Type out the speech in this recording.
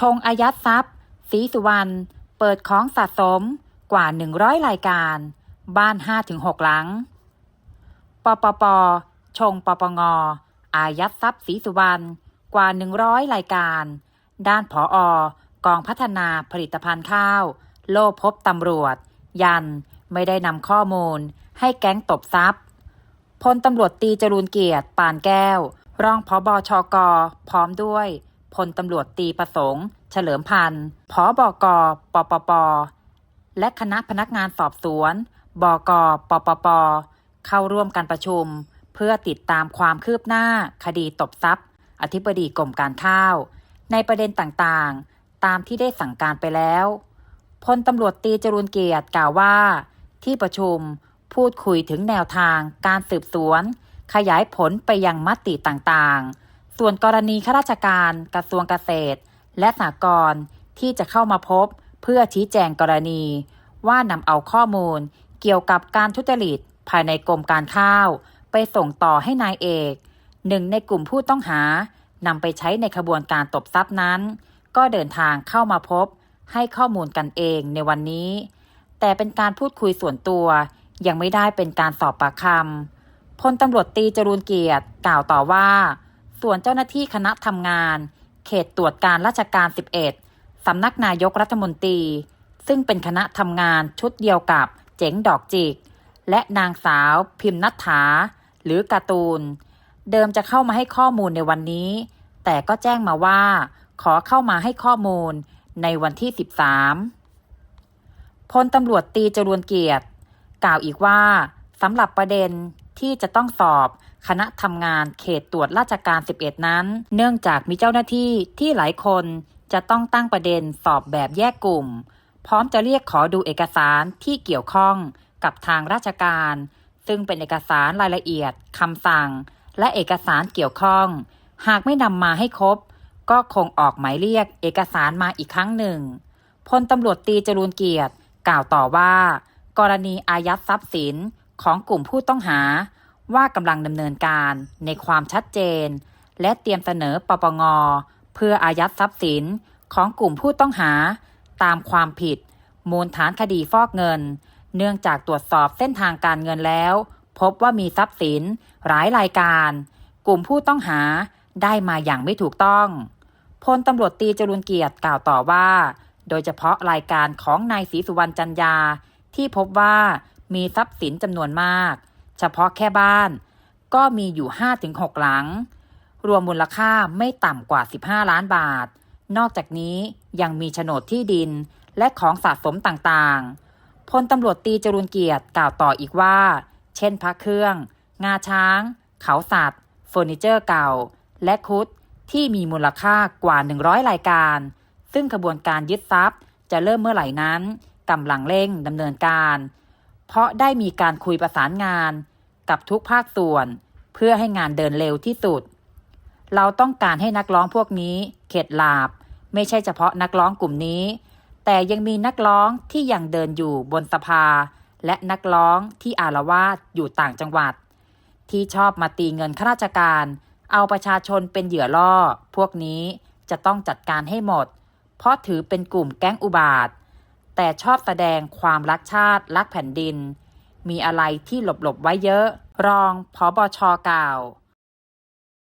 ชงอายัดทรัพย์ศรีสุวรรณเปิดของสะสมกว่า 100 รายการ บ้าน 5-6 หลัง ปปป ชงปปง อายัดทรัพย์ศรีสุวรรณกว่า 100 รายการ ด้านผออกองพัฒนาผลิตภัณฑ์ข้าว โลภพตำรวจ ยันไม่ได้นำข้อมูล ให้แก๊งตบทรัพย์พลตำรวจตีจรูนเกียรติปานแก้ว รองผอบอชกพร้อมด้วย พลตำรวจตีประสงค์ เฉลิมพันธ์ผอบกปปป และคณะพนักงานสอบสวน บกปปป เข้าร่วมการประชุม เพื่อติดตามความคืบหน้า คดีตบทรัพย์ อธิบดีกรมการข้าว ในประเด็นต่างๆ ตามที่ได้สั่งการไปแล้วพลตำรวจตีจรูนเกียรติกล่าวว่า ที่ประชุมพูดคุยถึงแนวทางการสืบสวน ขยายผลไปยังมติต่างๆ ส่วนกรณีข้าราชการกระทรวงเกษตร และสหกรณ์ที่จะเข้ามาพบเพื่อชี้แจงกรณี ว่านำเอาข้อมูลเกี่ยวกับการทุจริตภายในกรมการข้าว ไปส่งต่อให้นายเอกหนึ่งในกลุ่มผู้ต้องหานำไปใช้ในขบวนการตบทรัพย์นั้น ก็เดินทางเข้ามาพบ ให้ข้อมูลกันเองในวันนี้ แต่เป็นการพูดคุยส่วนตัวยังไม่ได้เป็นการสอบปากคำพลตำรวจตีจรูนเกียรติกล่าวต่อว่า ส่วนเจ้าหน้าที่คณะทำงาน เขตตรวจการราชการ 11 สำนักนายกรัฐมนตรี ซึ่งเป็นคณะทำงานชุดเดียวกับเจ๋งดอกจิก และนางสาวพิมพ์นัทธาหรือการ์ตูน เดิมจะเข้ามาให้ข้อมูลในวันนี้ แต่ก็แจ้งมาว่า ขอเข้ามาให้ข้อมูลในวันที่ 13พลตำรวจตีจรวนเกียรติ กล่าวอีกว่าสำหรับประเด็นที่จะต้องสอบ คณะทำงานเขตตรวจราชการ 11 นั้น เนื่องจากมีเจ้าหน้าที่ที่หลายคนจะต้องตั้งประเด็นสอบแบบแยกกลุ่ม พร้อมจะเรียกขอดูเอกสารที่เกี่ยวข้องกับทางราชการ ซึ่งเป็นเอกสารรายละเอียดคำสั่ง และเอกสารเกี่ยวข้อง หากไม่นำมาให้ครบ ก็คงออกหมายเรียกเอกสารมาอีกครั้งหนึ่งพลตำรวจตีจรูนเกียรติ กล่าวต่อว่า กรณีอายัดทรัพย์สินของกลุ่มผู้ต้องหา ว่ากำลังดำเนินการในความชัดเจน และเตรียมเสนอปปง เพื่ออายัดทรัพย์สินของกลุ่มผู้ต้องหา ตามความผิด มูลฐานคดีฟอกเงิน เนื่องจากตรวจสอบเส้นทางการเงินแล้ว พบว่ามีทรัพย์สินหลายรายการ กลุ่มผู้ต้องหาได้มาอย่างไม่ถูกต้องพลตำรวจตีจรุนเกียรติกล่าวต่อว่า โดยเฉพาะรายการของนายศรีสุวรรณจันยา ที่พบว่ามีทรัพย์สินจำนวนมาก เฉพาะแค่บ้าน ก็มีอยู่ 5-6 หลัง รวมมูลค่าไม่ต่ำกว่า 15 ล้านบาท นอกจากนี้ยังมีโฉนดที่ดินและของสะสมต่างๆ พลตำรวจตีจรุนเกียรติกล่าวต่ออีกว่า เช่นพระเครื่อง งาช้าง เขาสัตว์เฟอร์นิเจอร์เก่า และคุดที่มีมูลค่ากว่า 100 รายการ ซึ่งขบวนการยึดทรัพย์ จะเริ่มเมื่อไหร่นั้นกำลังเร่งดำเนินการ เพราะได้มีการคุยประสานงาน กับทุกภาคส่วน เพื่อให้งานเดินเร็วที่สุด เราต้องการให้นักร้องพวกนี้เข็ดหลาบ ไม่ใช่เฉพาะนักร้องกลุ่มนี้ แต่ยังมีนักร้องที่ยังเดินอยู่บนสภา และนักร้องที่อารวาสอยู่ต่างจังหวัด ที่ชอบมาตีเงินข้าราชการ เอาประชาชนเป็นเหยื่อล่อ พวกนี้จะต้องจัดการให้หมด เพราะถือเป็นกลุ่มแก๊งอุบาท แต่ชอบแสดงความรักชาติรักแผ่นดิน มีอะไรที่หลบๆไว้เยอะ รองพอบอชอกล่าว